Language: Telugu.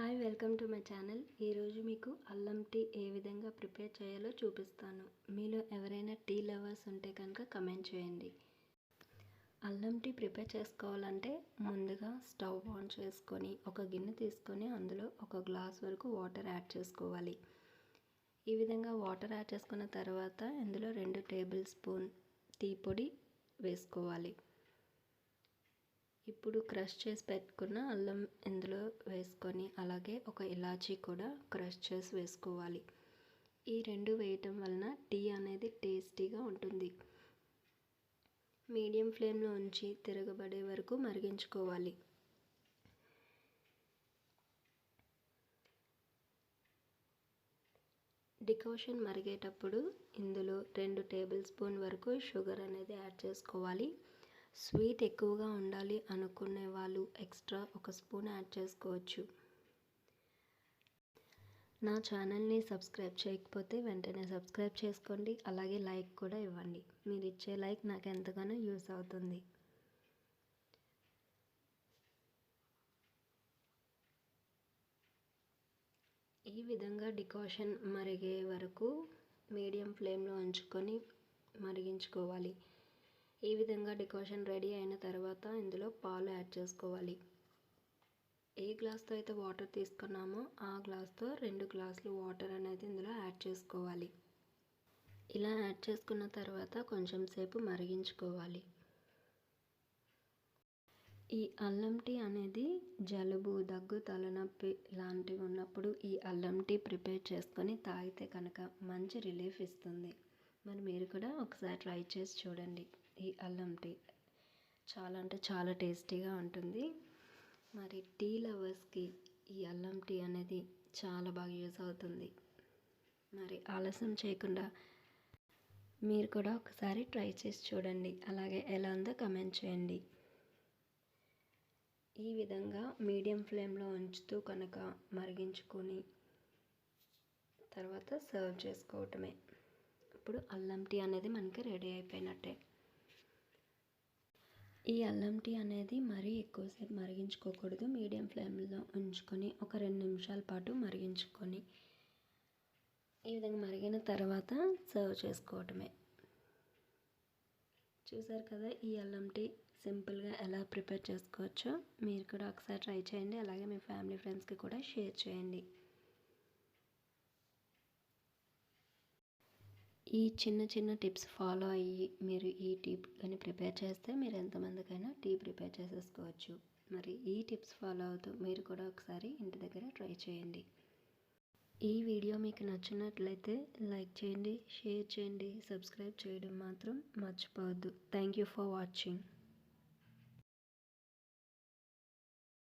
Hi welcome to my channel. ఈరోజు మీకు అల్లం టీ ఏ విధంగా ప్రిపేర్ చేయాలో చూపిస్తాను. మీలో ఎవరైనా టీ లవర్స్ ఉంటే కనుక కమెంట్ చేయండి. అల్లం టీ ప్రిపేర్ చేసుకోవాలంటే ముందుగా స్టవ్ ఆన్ చేసుకొని ఒక గిన్నె తీసుకొని అందులో ఒక గ్లాస్ వరకు వాటర్ యాడ్ చేసుకోవాలి. ఈ విధంగా వాటర్ యాడ్ చేసుకున్న తర్వాత ఇందులో రెండు టేబుల్ స్పూన్ టీ పొడి వేసుకోవాలి. ఇప్పుడు క్రష్ చేసి పెట్టుకున్న అల్లం ఇందులో వేసుకొని అలాగే ఒక ఇలాచీ కూడా క్రష్ చేసి వేసుకోవాలి. ఈ రెండు వేయటం వలన టీ అనేది టేస్టీగా ఉంటుంది. మీడియం ఫ్లేమ్లో ఉంచి తిరగబడే వరకు మరిగించుకోవాలి. డికాషన్ మరిగేటప్పుడు ఇందులో రెండు టేబుల్ స్పూన్ వరకు షుగర్ అనేది యాడ్ చేసుకోవాలి. స్వీట్ ఎక్కువగా ఉండాలి అనుకునే వాళ్ళు ఎక్స్ట్రా ఒక స్పూన్ యాడ్ చేసుకోవచ్చు. నా ఛానల్ని సబ్స్క్రైబ్ చేయకపోతే వెంటనే సబ్స్క్రైబ్ చేసుకోండి. అలాగే లైక్ కూడా ఇవ్వండి. మీరు ఇచ్చే లైక్ నాకు ఎంతగానో యూస్ అవుతుంది. ఈ విధంగా డికాషన్ మరిగే వరకు మీడియం ఫ్లేమ్లో ఉంచుకొని మరిగించుకోవాలి. ఈ విధంగా డికాషన్ రెడీ అయిన తర్వాత ఇందులో పాలు యాడ్ చేసుకోవాలి? ఏ గ్లాస్తో అయితే వాటర్ తీసుకున్నామో ఆ గ్లాస్తో రెండు గ్లాసులు వాటర్ అనేది ఇందులో యాడ్ చేసుకోవాలి. ఇలా యాడ్ చేసుకున్న తర్వాత కొంచెం సేపు మరిగించుకోవాలి. ఈ అల్లం టీ అనేది జలుబు దగ్గు తలనొప్పి లాంటివి ఉన్నప్పుడు ఈ అల్లం టీ ప్రిపేర్ చేసుకొని తాగితే కనుక మంచి రిలీఫ్ ఇస్తుంది. మరి మీరు కూడా ఒకసారి ట్రై చేసి చూడండి. ఈ అల్లం టీ. చాలా అంటే చాలా టేస్టీగా ఉంటుంది. మరి టీ లవర్స్కి ఈ అల్లం టీ అనేది చాలా బాగా యూజ్ అవుతుంది. మరి ఆలస్యం చేయకుండా మీరు కూడా ఒకసారి ట్రై చేసి చూడండి. అలాగే ఎలా ఉందో కమెంట్ చేయండి. ఈ విధంగా మీడియం ఫ్లేమ్లో ఉంచుతూ కనుక మరిగించుకొని తర్వాత సర్వ్ చేసుకోవటమే. ఇప్పుడు అల్లం టీ అనేది మనకి రెడీ అయిపోయినట్టే. ఈ అల్లం టీ అనేది మరీ ఎక్కువసేపు మరిగించుకోకూడదు. మీడియం ఫ్లేమ్లో ఉంచుకొని ఒక రెండు నిమిషాల పాటు మరిగించుకొని ఈ విధంగా మరిగిన తర్వాత సర్వ్ చేసుకోవటమే. చూసారు కదా ఈ అల్లం టీ సింపుల్గా ఎలా ప్రిపేర్ చేసుకోవచ్చో? మీరు కూడా ఒకసారి ట్రై చేయండి. అలాగే మీ ఫ్యామిలీ ఫ్రెండ్స్కి కూడా షేర్ చేయండి. ఈ చిన్న చిన్న టిప్స్ ఫాలో అయ్యి మీరు ఈ టీ కానీ ప్రిపేర్ చేస్తే మీరు ఎంతమందికైనా టీ ప్రిపేర్ చేసేసుకోవచ్చు. మరి ఈ టిప్స్ ఫాలో అవుతూ మీరు కూడా ఒకసారి ఇంటి దగ్గర ట్రై చేయండి. ఈ వీడియో మీకు నచ్చినట్లయితే లైక్ చేయండి షేర్ చేయండి సబ్స్క్రైబ్ చేయడం మాత్రం మర్చిపోవద్దు. Thank you for watching.